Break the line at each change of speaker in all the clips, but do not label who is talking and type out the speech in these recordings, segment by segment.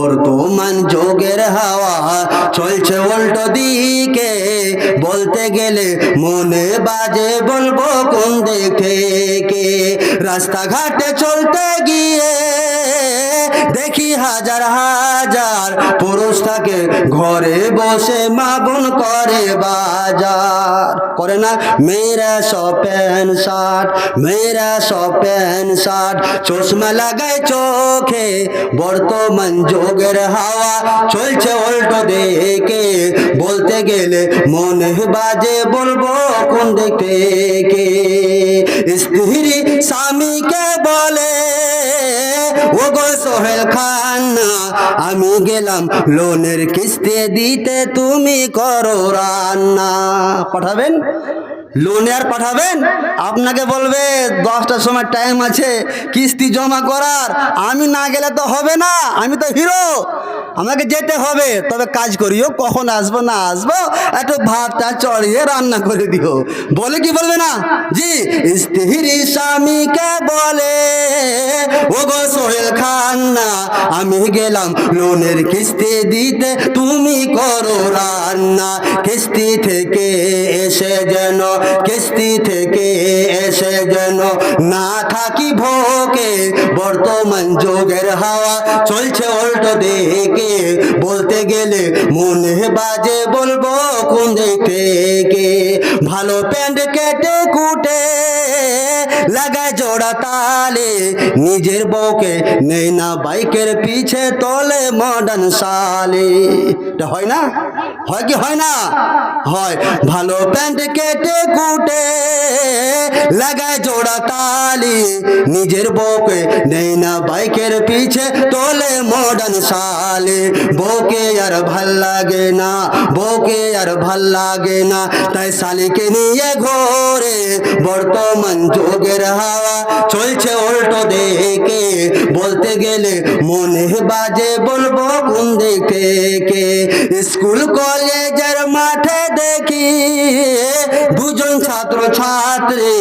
বর্তমান যোগের হাওয়া বাজে বলব কোন দিক থেকে রাস্তাঘাটে চলতে গিয়ে দেখি হাজার হাজার পুরুষ থাকে ঘরে বসে মা বোন করে বাজার। করে না? মেয়েরা সব প্যান্ট শার্ট, মেয়েরা সব প্যান্ট শার্ট, চশমা লাগায় চোখে, বর্তমান যোগের হাওয়া চলছে উল্টো দেখে বলতে গেলে মনে বাজে বলব কোন দিক থেকে স্ত্রী স্বামীকে বলে ও গো সোহেল খান আমি গেলাম লোনের কিস্তি দিতে, তুমি করো রান্না। পাঠাবেন? লোনে আর পাঠাবেন? আপনাকে বলবে, দশটার সময় টাইম আছে, কিস্তি জমা করার, আমি না গেলে তো হবে না, আমি তো হিরো আমাকে যেতে হবে, তবে কাজ করিও, কখন আসব না আসব, একটু ভাতটা চড়িয়ে রান্না করে দিও। বলে কি বলবে না? জি স্ত্রী স্বামীকে বলে ও গো সোহেল খান না আমি গেলাম লোনের কিস্তি দিতে, তুমি করো রান্না। কিস্তি থেকে এসে যেন, কিস্তি থেকে এসে যেন না থাকি ভোকে বর্তমান যোগের হাওয়া চলছে উল্টো দেখে বলতে গেলে মনে বাজে বলব কোন থেকে। ভালো প্যান্ট কেটে কুটে, লাগায় জোড়া তালে। নিজের বউকে নেই না বাইকের পিছে তলে মডার্ন সালে হয় না? হয় কি হয় না? হয়। ভালো প্যান্ট কেটে কুটে, লাগায় জোড়া তালি, নিজের বউকে নেই না বাইকের পিছে, তোলে মডার্ন সালে বউকে আর ভালো লাগে না, বউকে আর ভালো লাগে না। তাই শালিকে নিয়ে ঘোরে, বর্তমান যোগের হাওয়া চলছে উল্টো দেখে বলতে গেলে মনে বাজে বলব কোন কে? স্কুল কলেজের মাঠে দেখি দুজন ছাত্র ছাত্রী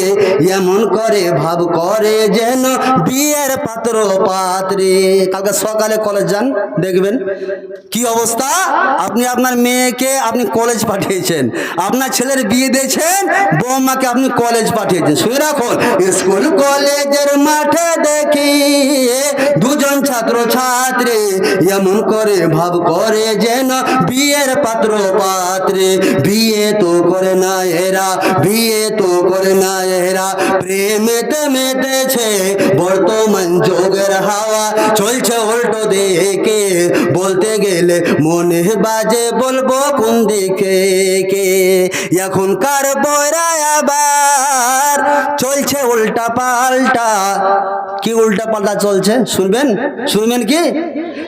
এমন করে ভাব করে যেন বিয়ের পাত্র পাত্রী। কালকে সকালে কলেজ যান, দেখবেন। কি অবস্থা? আপনি আপনার মেয়েকে আপনি কলেজ পাঠিয়েছেন। আপনার ছেলের বিয়ে দিয়েছেন, বৌমাকে আপনি কলেজ পাঠিয়েছেন। শুনে রাখুন, স্কুল কলেজের মাঠে দেখি ছাত্র ছাত্রী এমন করে ভাব করে যেন বিয়ের পাত্র পাত্রে বিয়ে তো করে না এরা, বিয়ে তো করে না এরা। প্রেমেতে মেতেছে বর্তমান যোগের হাওয়া চলছে উল্টো দেখে বলতে গেলে মনে বাজে বলব কোন দিকে কে। এখনকার বয়রা আবার চলছে উল্টা পাল্টা। কি উল্টা পাল্টা চলছে? শুনবেন? শুনবেন কি?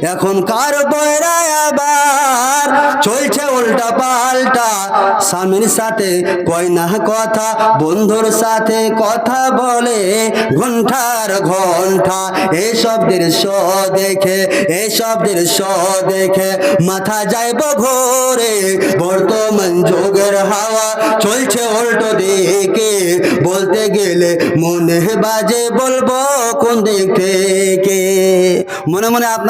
এখনকার বয়রা আবার চলছে উল্টা পাল্টা স্বামীর সাথে কয় না কথা, বন্ধুর সাথে কথা বলে ঘণ্টার ঘণ্টা এসব দৃশ্য দেখে এসব দৃশ্য দেখে মাথা যাইব ঘোরে বর্তমান যুগের হাওয়া চলছে উল্টো দিকে। বলতে গেলে মনে বাজে বলব কোন দিক থেকে? মনে মনে আপনার